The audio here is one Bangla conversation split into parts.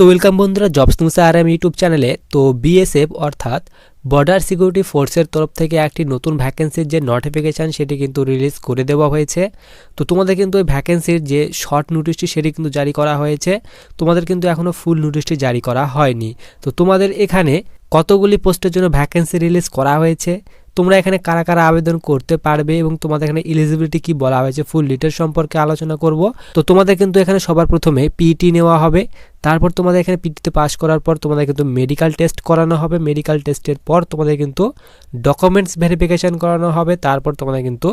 তো ওয়েলকাম বন্ধুরা jobs news R M YouTube চ্যানেলে তো বিএসএফ অর্থাৎ বর্ডার সিকিউরিটি ফোর্সের তরফ থেকে একটি নতুন ভ্যাকেন্সির যে নোটিফিকেশান সেটি কিন্তু রিলিজ করে দেওয়া হয়েছে। তো তোমাদের কিন্তু ওই ভ্যাকেন্সির যে শর্ট নোটিশটি সেটি কিন্তু জারি করা হয়েছে। তোমাদের কিন্তু এখনও ফুল নোটিশটি জারি করা হয়নি। তো তোমাদের এখানে কতগুলি পোস্টের জন্য ভ্যাকেন্সি রিলিজ করা হয়েছে? তোমরা এখানে কারা কারা আবেদন করতে পারবে এবং তোমাদের এখানে এলিজিবিলিটি কি বলা হয়েছে ফুল ডিটেল সম্পর্কে আলোচনা করব। তো তোমাদের কিন্তু এখানে সবার প্রথমে পিটি নেওয়া হবে, তারপর তোমাদের এখানে পিটিতে পাস করার পর তোমাদের কিন্তু মেডিকেল টেস্ট করানো হবে মেডিকেল টেস্টের পর তোমাদের কিন্তু ডকুমেন্টস ভেরিফিকেশন করানো হবে, তারপর তোমাদের কিন্তু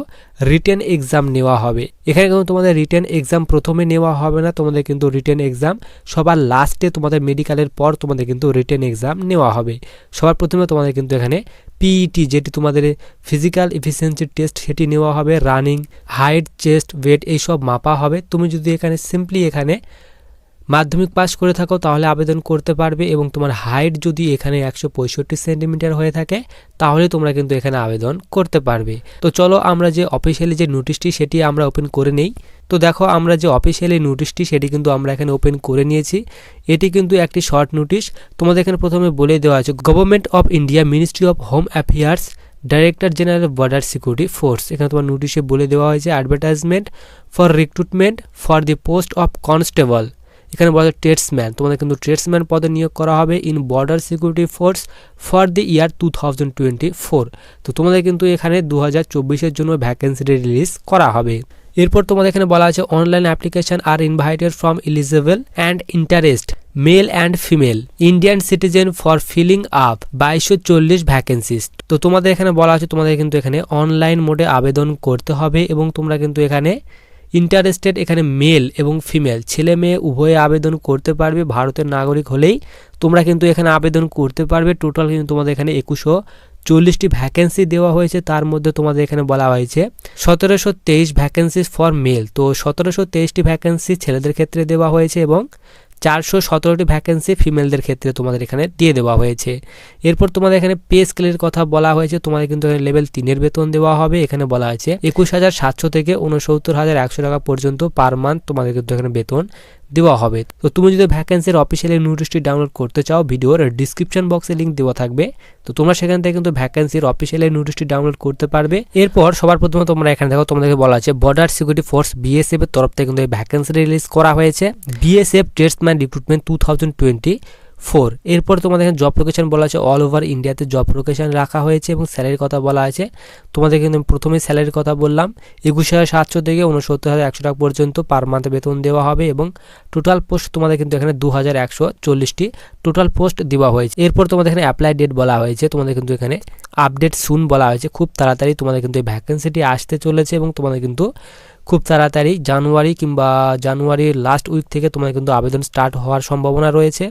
রিটেন এক্সাম নেওয়া হবে। এখানে কিন্তু তোমাদের রিটেন এক্সাম প্রথমে নেওয়া হবে না, তোমাদের কিন্তু রিটেন এক্সাম সবার লাস্টে তোমাদের মেডিকেলের পর তোমাদের কিন্তু রিটেন এক্সাম নেওয়া হবে। সবার প্রথমে তোমাদের কিন্তু এখানে পিইটি যেটি তোমাদের ফিজিক্যাল এফিসিয়েন্সি টেস্ট সেটি নেওয়া হবে রানিং হাইট চেস্ট ওয়েট এইসব মাপা হবে। তুমি যদি এখানে সিম্পলি এখানে মাধ্যমিক পাস করে থাকো, তাহলে আবেদন করতে পারবে এবং তোমার হাইট যদি এখানে একশো পঁয়ষট্টি সেন্টিমিটার হয়ে থাকে, তাহলে তোমরা কিন্তু এখানে আবেদন করতে পারবে। তো চলো আমরা যে অফিসিয়ালি যে নোটিশটি সেটি আমরা ওপেন করে নেই। তো দেখো আমরা যে অফিসিয়ালি নোটিশটি সেটি কিন্তু আমরা এখানে ওপেন করে নিয়েছি। এটি কিন্তু একটি শর্ট নোটিশ তোমাদের এখানে প্রথমে বলে দেওয়া আছে government of India ministry of home affairs director general border security force এখানে তোমার নোটিশে বলে দেওয়া হয়েছে advertisement for recruitment for the post of constable এখানে বলা ট্রেডসম্যান তোমাদের কিন্তু ট্রেডসম্যান পদে নিয়োগ করা হবে in border security force for the year two thousand twenty four তো তোমাদের কিন্তু এখানে দু হাজার চব্বিশের জন্য ভ্যাকেন্সিটি রিলিজ করা হবে। এরপর তোমাদের এখানে বলা আছে online application are invited from eligible and interest male and female Indian citizen for filling up বাইশশো চল্লিশ ভ্যাকেন্সিস তো তোমাদের এখানে বলা আছে তোমাদের কিন্তু এখানে অনলাইন মোডে আবেদন করতে হবে এবং তোমরা কিন্তু এখানে ইন্টারেস্টেড এখানে মেল এবং ফিমেল। ছেলে মেয়ে উভয়ে আবেদন করতে পারবে, ভারতের নাগরিক হলেই। তোমরা কিন্তু এখানে আবেদন করতে পারবে। টোটাল কিন্তু তোমাদের এখানে একুশো চল্লিশটি ভ্যাকেন্সি দেওয়া হয়েছে। তার মধ্যে তোমাদের এখানে বলা হয়েছে সতেরোশো তেইশ ভ্যাকেন্সি ফর মেল তো সতেরোশো তেইশটি ভ্যাকেন্সি ছেলেদের ক্ষেত্রে দেওয়া হয়েছে এবং চারশো সতেরোটি ভ্যাকেন্সি ফিমেলদের ক্ষেত্রে তোমাদের এখানে দিয়ে দেওয়া হয়েছে। এরপর তোমাদের এখানে পে স্কেলের কথা বলা হয়েছে, তোমাদের কিন্তু এখানে লেভেল তিনের বেতন দেওয়া হবে। এখানে বলা হয়েছে একুশ হাজার সাতশো থেকে উনসত্তর হাজার একশো টাকা পর্যন্ত পার মান্থ তোমাদের কিন্তু এখানে বেতন দেওয়া হবে। তো তুমি যদি ভ্যাকেন্সির অফিসিয়ালি নোটিশটি ডাউনলোড করতে চাও, ভিডিওর ডিসক্রিপশন বক্সে লিঙ্ক দেওয়া থাকবে। তো তোমরা সেখান থেকে কিন্তু ভ্যাকেন্সির অফিসিয়ালি নোটিশটি ডাউনলোড করতে পারবে। এরপর সবার প্রথমে তোমরা এখানে দেখো, তোমাদেরকে বলা আছে বর্ডার সিকিউরিটি ফোর্স বিএসএফ এর তরফ থেকে কিন্তু এই ভ্যাকেন্সি রিলিজ করা হয়েছে। BSF tradesman recruitment two thousand twenty four. এরপর তোমাদের এখানে জব লোকেশন বলা আছে অল ওভার ইন্ডিয়াতে জব লোকেশন রাখা হয়েছে এবং স্যালারির কথা বলা আছে। তোমাদের কিন্তু প্রথমে স্যালারির কথা বললাম, একুশ হাজার সাতশো থেকে উনসত্তর হাজার একশো টাকা পর্যন্ত পার মান্থে বেতন দেওয়া হবে এবং টোটাল পোস্ট তোমাদের কিন্তু এখানে দু হাজার একশো চল্লিশটি টোটাল পোস্ট দেওয়া হয়েছে। এরপর তোমাদের এখানে অ্যাপ্লাই ডেট বলা হয়েছে, তোমাদের কিন্তু এখানে আপডেট সুন বলা হয়েছে। খুব তাড়াতাড়ি তোমাদের কিন্তু এই ভ্যাকেন্সিটি আসতে চলেছে এবং তোমাদের কিন্তু খুব তাড়াতাড়ি জানুয়ারি কিংবা জানুয়ারির লাস্ট উইক থেকে তোমাদের কিন্তু আবেদন স্টার্ট হওয়ার সম্ভাবনা রয়েছে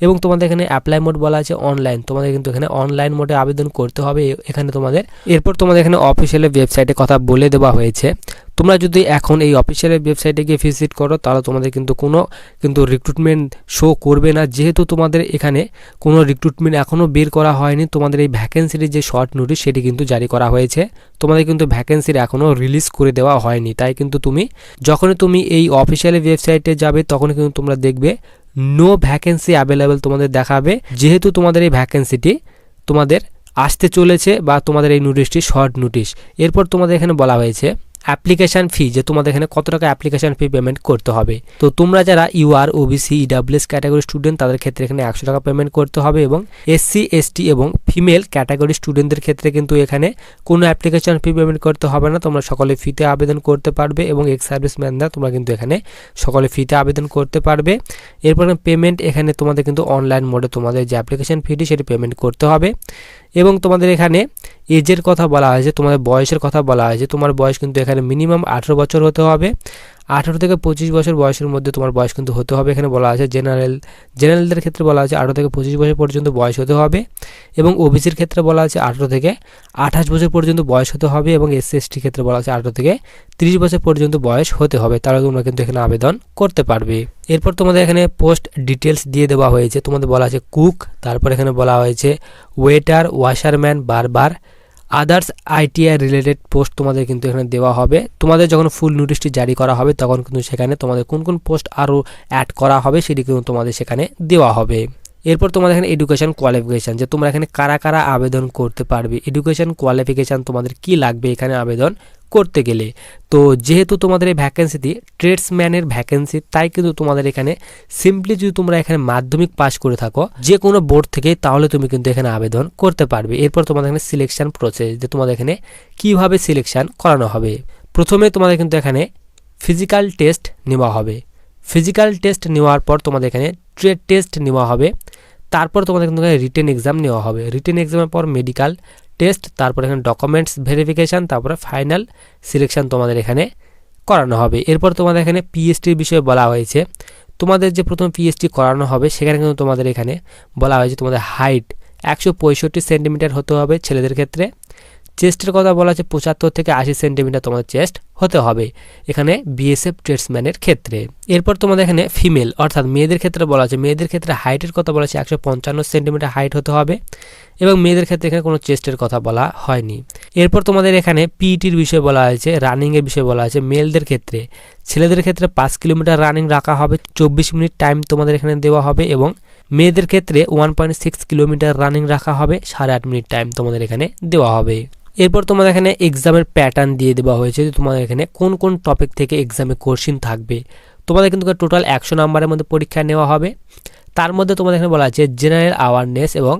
এবং তোমাদের এখানে অ্যাপ্লাই মোড বলা আছে অনলাইন তোমাদের কিন্তু এখানে অনলাইন মোডে আবেদন করতে হবে এখানে তোমাদের এরপর তোমাদের এখানে অফিসিয়াল ওয়েবসাইটে কথা বলে দেওয়া হয়েছে। তোমরা যদি এখন এই অফিসিয়াল ওয়েবসাইটে গিয়ে ভিজিট করো, তাহলে তোমাদের কিন্তু কোনো, কিন্তু রিক্রুটমেন্ট শো করবে না। যেহেতু তোমাদের এখানে কোনো রিক্রুটমেন্ট এখনও বের করা হয়নি, তোমাদের এই ভ্যাকেন্সির যে শর্ট নোটিশ সেটি কিন্তু জারি করা হয়েছে। তোমাদের কিন্তু ভ্যাকেন্সির এখনও রিলিজ করে দেওয়া হয়নি। তাই কিন্তু তুমি, যখনই তুমি এই অফিসিয়াল ওয়েবসাইটে যাবে, তখন কিন্তু তোমরা দেখবে নো ভ্যাকেন্সি অ্যাভেলেবেল তোমাদের দেখাবে। যেহেতু তোমাদের এই ভ্যাকেন্সিটি তোমাদের আসতে চলেছে বা তোমাদের এই নোটিশটি শর্ট নোটিশ এরপর তোমাদের এখানে বলা হয়েছে অ্যাপ্লিকেশান ফি যে তোমাদের এখানে কত টাকা অ্যাপ্লিকেশান ফি পেমেন্ট করতে হবে। তো তোমরা যারা UR OBC EWS category student তাদের ক্ষেত্রে এখানে একশো টাকা পেমেন্ট করতে হবে এবং এসসি এসটি এবং ফিমেল ক্যাটাগরি স্টুডেন্টদের ক্ষেত্রে কিন্তু এখানে কোনো অ্যাপ্লিকেশান ফি পেমেন্ট করতে হবে না। তোমরা সকলে ফিতে আবেদন করতে পারবে এবং এক্স সার্ভিস সার্ভিসম্যানরা তোমরা কিন্তু এখানে সকলে ফিতে আবেদন করতে পারবে। এরপর পেমেন্ট এখানে তোমাদের কিন্তু অনলাইন মোডে তোমাদের যে অ্যাপ্লিকেশান ফিটি সেটি পেমেন্ট করতে হবে। এবং তোমাদের এখানে এজের কথা বলা হয়েছে তোমাদের বয়সের কথা বলা হয়েছে তোমার বয়স কিন্তু এখানে মিনিমাম আঠেরো বছর হতে হবে। আঠারো থেকে পঁচিশ বছর বয়সের মধ্যে তোমার বয়স কিন্তু হতে হবে। এখানে বলা আছে জেনারেল জেনারেলদের ক্ষেত্রে বলা আছে আঠারো থেকে পঁচিশ বছর পর্যন্ত বয়স হতে হবে এবং ওবিসির ক্ষেত্রে বলা আছে আঠারো থেকে আঠাশ বছর পর্যন্ত বয়স হতে হবে এবং এসসি ক্ষেত্রে বলা আছে আঠারো থেকে তিরিশ বছর পর্যন্ত বয়স হতে হবে। তাহলে তোমরা কিন্তু এখানে আবেদন করতে পারবে। এরপর তোমাদের এখানে পোস্ট ডিটেলস দিয়ে দেওয়া হয়েছে। তোমাদের বলা আছে কুক তারপর এখানে বলা হয়েছে ওয়েটার ওয়াশারম্যান বারবার আদার্স আইটিআই রিলেটেড পোস্ট তোমাদের কিন্তু এখানে দেওয়া হবে। তোমাদের যখন ফুল নোটিশটি জারি করা হবে, তখন কিন্তু সেখানে তোমাদের কোন কোন পোস্ট আরও অ্যাড করা হবে, সেটি কিন্তু তোমাদের সেখানে দেওয়া হবে। এরপর তোমাদের এখানে এডুকেশন কোয়ালিফিকেশান যে তোমরা এখানে কারা কারা আবেদন করতে পারবে? এডুকেশন কোয়ালিফিকেশান তোমাদের কি লাগবে এখানে আবেদন করতে গেলে? তো যেহেতু তোমাদের এই ভ্যাকেন্সিটি ট্রেডসম্যানের ভ্যাকেন্সি তাই কিন্তু তোমাদের এখানে সিম্পলি যদি তোমরা এখানে মাধ্যমিক পাস করে থাকো যে কোনো বোর্ড থেকে তাহলে তুমি কিন্তু এখানে আবেদন করতে পারবে। এরপর তোমাদের এখানে সিলেকশন প্রসেস যে তোমাদের এখানে কীভাবে সিলেকশান করানো হবে? প্রথমে তোমাদের কিন্তু এখানে ফিজিক্যাল টেস্ট নেওয়া হবে। ফিজিক্যাল টেস্ট নেওয়ার পর তোমাদের এখানে ট্রেড টেস্ট নেওয়া হবে। তারপর তোমাদের কিন্তু এখানে রিটেন এক্সাম নেওয়া হবে। রিটেন এক্সামের পর মেডিকেল টেস্ট তারপর এখানে ডকুমেন্টস ভেরিফিকেশান তারপরে ফাইনাল সিলেকশন তোমাদের এখানে করানো হবে। এরপর তোমাদের এখানে পিএসটির বিষয়ে বলা হয়েছে। তোমাদের যে প্রথম পিএসটি করানো হবে, সেখানে কিন্তু তোমাদের এখানে বলা হয়েছে তোমাদের হাইট একশো পঁয়ষট্টি সেন্টিমিটার হতে হবে ছেলেদের ক্ষেত্রে। চেস্টের কথা বলা হচ্ছে পঁচাত্তর থেকে আশি সেন্টিমিটার তোমাদের চেস্ট হতে হবে। এখানে বিএসএফ ট্রেডসম্যানের ক্ষেত্রে। এরপর তোমাদের এখানে ফিমেল অর্থাৎ মেয়েদের ক্ষেত্রে বলা আছে মেয়েদের ক্ষেত্রে হাইটের কথা বলা হচ্ছে একশো পঞ্চান্ন সেন্টিমিটার হাইট হতে হবে এবং মেয়েদের ক্ষেত্রে এখানে কোনো চেস্টের কথা বলা হয়নি। এরপর তোমাদের এখানে পিইটির বিষয়ে বলা হয়েছে রানিংয়ের বিষয়ে বলা হয়েছে মেলদের ক্ষেত্রে। ছেলেদের ক্ষেত্রে পাঁচ কিলোমিটার রানিং রাখা হবে, চব্বিশ মিনিট টাইম তোমাদের এখানে দেওয়া হবে এবং মেয়েদের ক্ষেত্রে one point six kilometre running রাখা হবে, সাড়ে আট মিনিট টাইম তোমাদের এখানে দেওয়া হবে। এরপর তোমাদের এখানে এক্সামের প্যাটার্ন দিয়ে দেওয়া হয়েছে যে তোমাদের এখানে কোন কোন টপিক থেকে এক্সামে কোশ্চিন থাকবে। তোমাদের কিন্তু টোটাল একশো নাম্বারের মধ্যে পরীক্ষা নেওয়া হবে। তার মধ্যে তোমাদের এখানে বলা আছে জেনারেল অ্যাওয়ারনেস এবং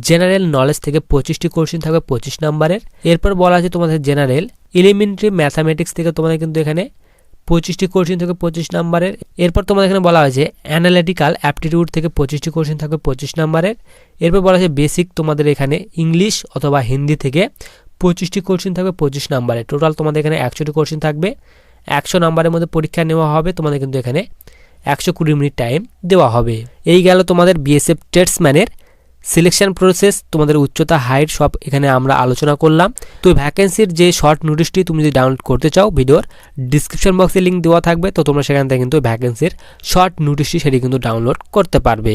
জেনারেল নলেজ থেকে পঁচিশটি কোশ্চিন থাকবে পঁচিশ নাম্বারের এরপর বলা আছে তোমাদের জেনারেল এলিমেন্টারি ম্যাথামেটিক্স থেকে তোমাদের কিন্তু এখানে পঁচিশটি কোশ্চিন থেকে পঁচিশ নাম্বারের এরপর তোমাদের এখানে বলা হয়েছে অ্যানালিটিক্যাল অ্যাপটিটিউড থেকে পঁচিশটি কোশ্চিন থাকবে পঁচিশ নাম্বারের এরপর বলা হয়েছে বেসিক তোমাদের এখানে ইংলিশ অথবা হিন্দি থেকে পঁচিশটি কোশ্চিন থাকবে, পঁচিশ নাম্বারে টোটাল তোমাদের এখানে একশোটি কোশ্চিন থাকবে। একশো নাম্বারের মধ্যে পরীক্ষা নেওয়া হবে, তোমাদের কিন্তু এখানে একশো কুড়ি মিনিট টাইম দেওয়া হবে। এই গেল তোমাদের বিএসএফ ট্রেডসম্যানের সিলেকশন প্রসেস তোমাদের উচ্চতা হাইট সব এখানে আমরা আলোচনা করলাম। তো ভ্যাকেন্সির যে শর্ট নোটিশটি তুমি যদি ডাউনলোড করতে চাও, ভিডিওর ডিসক্রিপশন বক্সে লিঙ্ক দেওয়া থাকবে, তো তোমরা সেখান থেকে কিন্তু ভ্যাকেন্সির শর্ট নোটিশটি সেটি কিন্তু ডাউনলোড করতে পারবে।